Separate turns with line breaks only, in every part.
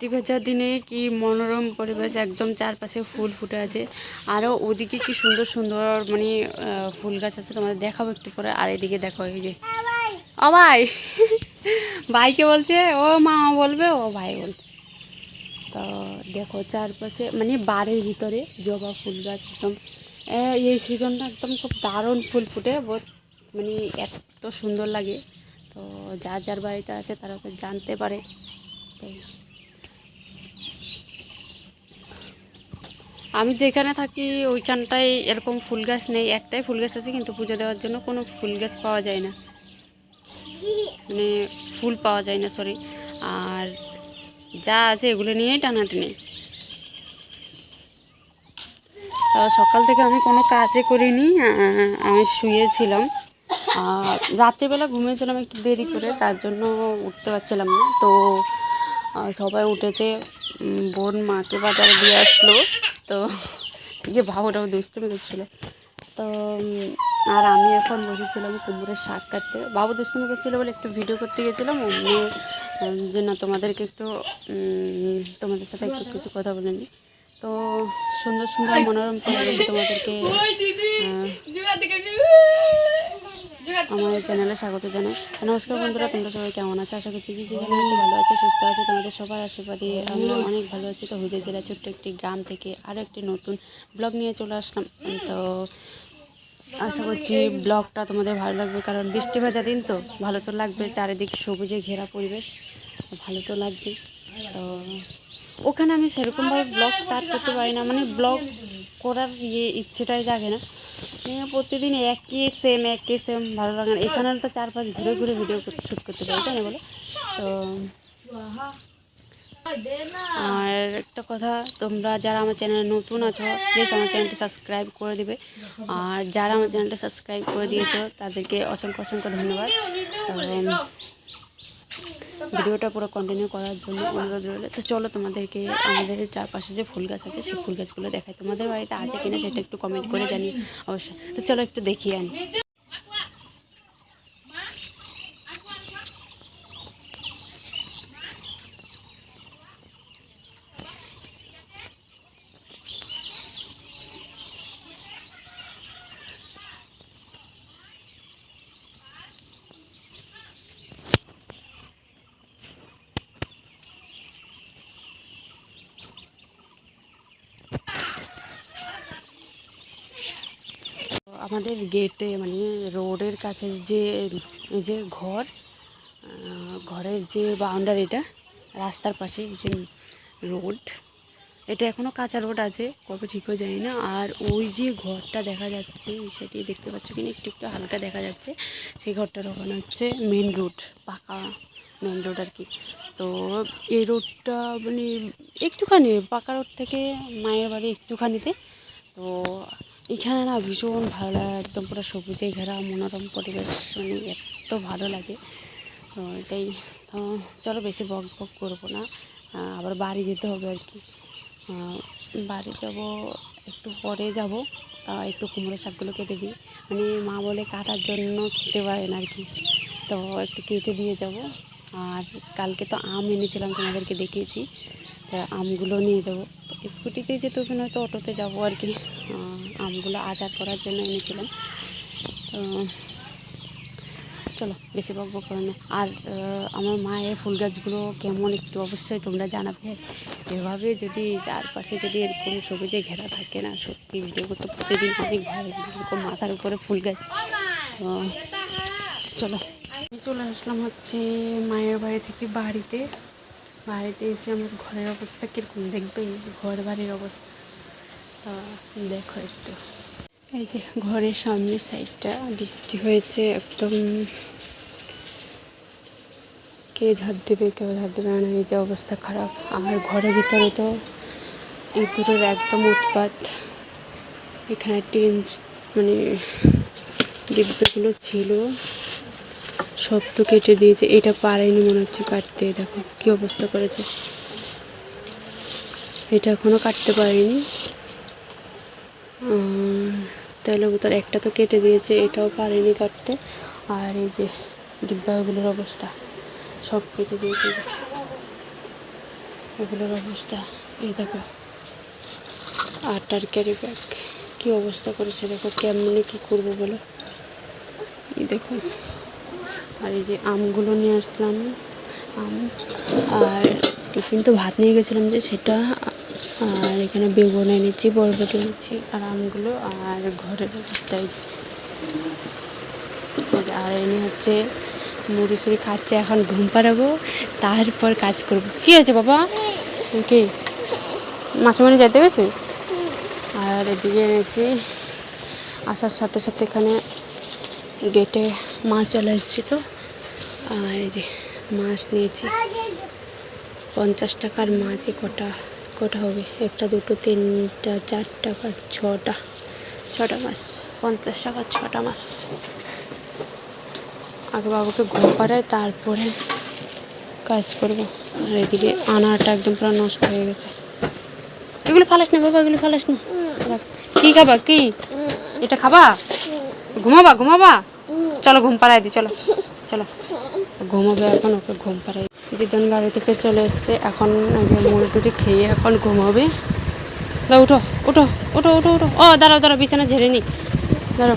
বৃষ্টি ভেজা দিনে কি মনোরম পরিবেশ, একদম চারপাশে ফুল ফুটে আছে। আরও ওদিকে কি সুন্দর সুন্দর মানে ফুল গাছ আছে, তোমাদের দেখাবো একটু পরে। আর এদিকে দেখো, এই যে। ও ভাই। ভাইকে বলছে, ও মা বলবে, ও ভাই বলছে। তো দেখো, চারপাশে মানে বাড়ির ভিতরে জবা ফুল গাছ একদম। এই সিজনটা একদম খুব দারুণ ফুল ফুটে মানে এত সুন্দর লাগে। তো যার যার বাড়িতে আছে, তারা তো জানতে পারে। তাই আমি যেখানে থাকি, ওইখানটায় এরকম ফুল গাছ নেই, একটাই ফুল গাছ আছে, কিন্তু পুজো দেওয়ার জন্য কোনো ফুল গাছ পাওয়া যায় না। মানে ফুল পাওয়া যায় না সরি আর যা আছে এগুলো নিয়েই টানাটানি। সকাল থেকে আমি কোনো কাজে করিনি আমি শুয়েছিলাম। আর রাত্রিবেলা ঘুমিয়েছিলাম একটু দেরি করে, তার জন্য উঠতে পারছিলাম না। তো সবাই উঠেছে বোন মাকে বাজারে দিয়ে আসলো। তো যে বাবুটাও দুষ্টুমি করছিল। তো আর আমি এখন বসেছিলাম কুমড়োর শাক কাটতে। বাবু দুষ্টুমি করছিল বলে একটু ভিডিও করতে গেছিলাম অন্য জন্য তোমাদেরকে একটু তোমাদের সাথে একটু কিছু কথা বলে নিই। তো সুন্দর সুন্দর মনোরম তোমাদেরকে আমার চ্যানেলে স্বাগত জানাই। নমস্কার বন্ধুরা, তোমরা সবাই কেমন আছো? আশা করছি যে যেখানে আছো ভালো আছে, সুস্থ আছে। তোমাদের সবার আশীর্বাদে আমরা অনেক ভালো আছি। তো হুজুর জেলা ছোট্ট একটি গ্রাম থেকে আরও একটি নতুন ব্লগ নিয়ে চলে আসলাম। তো আশা করছি ব্লগটা তোমাদের ভালো লাগবে, কারণ বৃষ্টি ভেজা দিন তো, ভালো তো লাগবে। চারিদিক সবুজে ঘেরা পরিবেশ, ভালো তো লাগবে। তো ওখানে আমি সেরকমভাবে ব্লগ স্টার্ট করতে পারি না। মানে ব্লগ করার ইয়ে ইচ্ছেটাই জাগে না। মানে প্রতিদিন একই সেম একই সেম ভালো লাগে না। এখানে তো চারপাশ ঘুরে ঘুরে ভিডিও শ্যুট করতে পারি, তাই না বলো? তো আর একটা কথা, তোমরা যারা আমার চ্যানেলে নতুন আছো প্লিজ আমার চ্যানেলটি সাবস্ক্রাইব করে দিবে। আর যারা আমার চ্যানেলটা সাবস্ক্রাইব করে দিয়েছ, তাদেরকে অসংখ্য অসংখ্য ধন্যবাদ। ভিডিওটা পুরো কন্টিনিউ করার জন্য অনুরোধ রইল। তো চলো তোমাদেরকে আমাদের চারপাশে যে ফুল গাছ আছে, সেই ফুল গাছগুলো দেখাই। তোমাদের বাড়িতে আছে কিনা সেটা একটু কমেন্ট করে জানি অবশ্যই। তো চলো একটু দেখিয়ে আনি। আমাদের গেটে মানে রোডের কাছে যে যে ঘর ঘরের যে বাউন্ডারিটা রাস্তার পাশে যে রোড, এটা এখনও কাঁচা রোড আছে, কবে ঠিক হয়ে যায় না। আর ওই যে ঘরটা দেখা যাচ্ছে, সেটি দেখতে পাচ্ছ কিনা, একটু একটু হালকা দেখা যাচ্ছে, সেই ঘরটার ওখানে হচ্ছে মেন রোড পাকা মেন রোড আর কি। তো এই রোডটা মানে একটুখানি, পাকা রোড থেকে মায়ের বাড়ি একটুখানিতে। তো এখানে না ভীষণ ভালো লাগে একদম পুরো সবুজে ঘেরা, মনোরম পরিবেশ মানে এত ভালো লাগে। তো এটাই, তো চলো বেশি বক বক করব না আবার বাড়ি যেতে হবে আর কি। বাড়ি যাব, একটু পরে যাব, তা একটু কুমড়ো শাকগুলো কেটে দিই মানে মা বলে কাটার জন্য খেতে পারে না আর কি। তো একটু কেটে দিয়ে যাব। আর কালকে তো আম এনেছিলাম তোমাদেরকে দেখিয়েছি, তা আমগুলো নিয়ে যাব। স্কুটিতে যেতে হবে নয়তো অটোতে যাব আর কি। আমগুলো আচার করার জন্য এনেছিলাম। তো চলো, বেশি বক বক করে না। আর আমার মায়ের ফুল গাছগুলো কেমন একটু অবশ্যই তোমরা জানাবে। এভাবে যদি চারপাশে যদি এরকম সবুজে ঘেরা থাকে না, সত্যি ভিডিও করতে প্রতিদিন অনেক ভালো লাগে। এরকম মাথার উপরে ফুল গাছ। চলো, আমি চলে আসলাম হচ্ছে মায়ের বাড়ি থেকে বাড়িতে। বাড়িতে এসে আমার ঘরের অবস্থা কীরকম দেখবে? ঘর বাড়ির অবস্থা। দেখো একটু। এই যে ঘরের সামনের সাইডটা, বৃষ্টি হয়েছে একদম। কে ঝাঁপ দেবে, কেউ ঝাঁপ দেবে না, এই যে অবস্থা খারাপ। আমার ঘরের ভিতরে তো ইঁদুরের একদম উৎপাত। এখানে টিন মানে ডিব্বাগুলো ছিল। সব তো কেটে দিয়েছে। এটা পারেনি মনে হচ্ছে কাটতে। দেখো কি অবস্থা করেছে। এটা এখনও কাটতে পারিনি। তাহলে তার একটা তো কেটে দিয়েছে, এটাও পারেনি কাটতে। আর এই যে ডিব্বাগুলোর অবস্থা, সব কেটে দিয়েছে যে। এগুলোর অবস্থা, এই দেখো। আটার ক্যারি ব্যাগ কী অবস্থা করেছে দেখো, কেমনে কী করব বলো? এই দেখো। আর এই যে আমগুলো নিয়ে আসলাম, আম। আর টিফিন তো ভাত নিয়ে গেছিলাম যে, সেটা আর এখানে বেগুন এনেছি, বরবটি এনেছি, আর আমগুলো আর ঘরের অবস্থায়। আর এনে হচ্ছে মুড়ি সুড়ি খাচ্ছে, এখন ঘুম পাড়াবো, তারপর কাজ করব। কি হয়েছে বাবা? কি? মাসুমানি যেতে গেছে? আর এদিকে এনেছি, আসার সাথে সাথে এখানে গেটে মাছ চলে এসেছিল। আর এই যে মাছ নিয়েছি, পঞ্চাশ টাকার মাছ এ কটা। কটা হবে। একটা, দুটো, তিনটা, চারটা পাঁচ, ছটা। ছটা মাছ পঞ্চাশ টাকা, ছটা মাছ আগে বাবুকে ঘুম পাড়ায় তারপরে কাজ করব। আর এদিকে আনাটা একদম পুরো নষ্ট হয়ে গেছে। এগুলো ফালাস না বাবা, এগুলো ফালাস না। কি খাবা, কি? এটা খাবা? ঘুমাবা ঘুমাবা? চলো ঘুম পাড়াই দি, চলো চলো। ঘুমাবে এখন, ওকে ঘুম পাড়াই দিদন বাড়ি থেকে চলে এসছে। এখন যে মুড়ি টুটি খেয়ে এখন ঘুমাবে। দা উঠো উঠো উঠো উঠো উঠো। ও, দাঁড়াও দাঁড়াও, বিছানা ঝেড়ে নি। দাঁড়াও।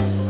you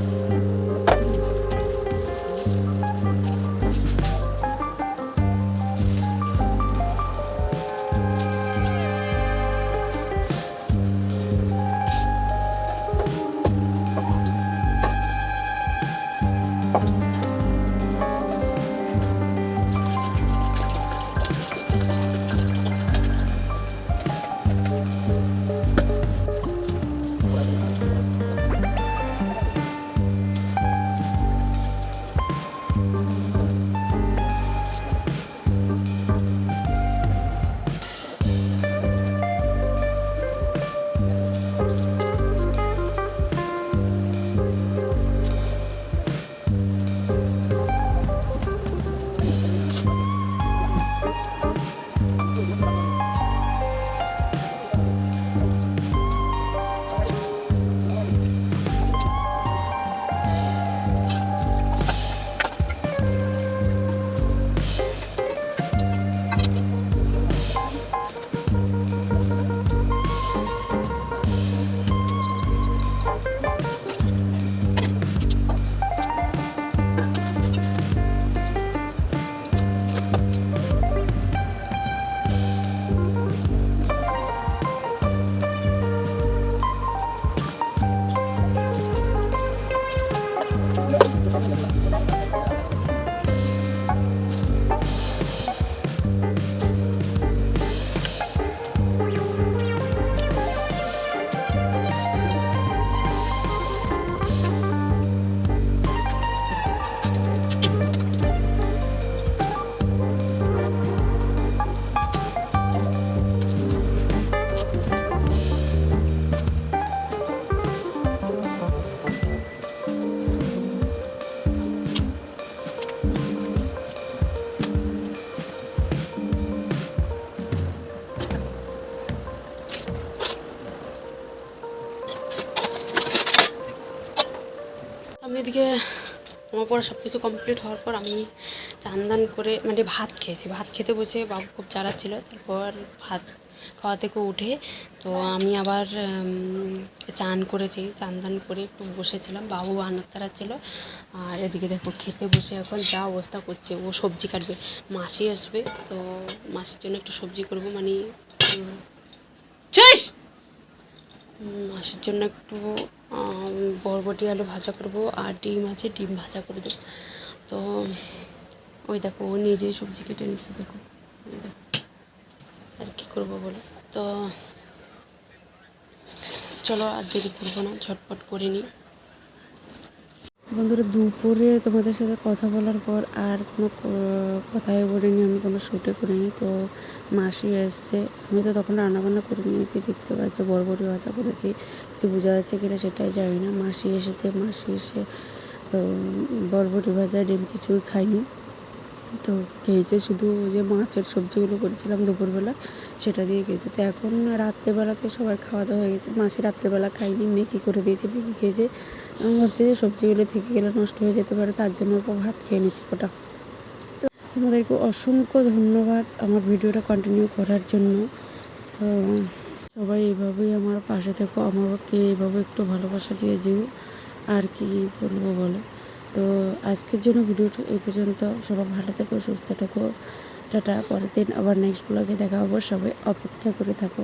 এদিকে আমার পরে সব কিছু কমপ্লিট হওয়ার পর আমি চান দান করে মানে ভাত খেয়েছি। ভাত খেতে বসে বাবু খুব চালাচ্ছিল। তারপর ভাত খাওয়া থেকে উঠে তো আমি আবার চান করেছি। চান করে একটু বসেছিলাম। বাবু আনার তাড়াচ্ছিল আর এদিকে দেখো খেতে বসে এখন যা অবস্থা করছে, ও সবজি কাটবে। মাসি আসবে তো মাসির জন্য একটু সবজি করব। মানে মাসির জন্য একটু বরবটি, আলু ভাজা করব আর ডিম আছে, ডিম ভাজা করে দেবো তো ওই দেখো, ও নিজেই সবজি কেটে নিচ্ছে দেখো, আর কি করব বলো? তো চলো আর দেরি করব না, ঝটপট করে নিই। বন্ধুরা, দুপুরে তোমাদের সাথে কথা বলার পর আর কোনো কথাই বলিনি, আমি কোনো শ্যুটে করিনি। তো মাসি এসছে, আমি তো তখন রান্নাবান্না করে নিয়েছি, দেখতে পাচ্ছি বরবরি ভাজা করেছি, কিছু বোঝা যাচ্ছে কিনা সেটাই জানি না। মাসি এসেছে, মাসি এসে তো বরবটি ভাজা, ডিম কিছুই খাইনি তো খেয়েছে শুধু যে মাছের সবজিগুলো করেছিলাম দুপুরবেলা, সেটা দিয়ে খেয়েছে তো এখন রাত্রেবেলাতে সবার খাওয়া দাওয়া হয়ে গেছে। মাসি রাত্রেবেলা খাইনি মেকি করে দিয়েছে মেকি খেয়েছে। ভাবছি যে সবজিগুলো থেকে গেলে নষ্ট হয়ে যেতে পারে, তার জন্য ভাত খেয়ে নিচ্ছি ওটা তো তোমাদেরকে অসংখ্য ধন্যবাদ আমার ভিডিওটা কন্টিনিউ করার জন্য। সবাই এইভাবেই আমার পাশে থেকো, আমাকে এইভাবে একটু ভালোবাসা দিয়ে যেও। আর কি বলব বলো? তো আজকের জন্য ভিডিওটা এই পর্যন্ত। সবাই ভালো থেকো, সুস্থ থেকো। টাটা, পরের দিন আবার নেক্সট ব্লগে দেখা হব। সবাই অপেক্ষা করে থাকো।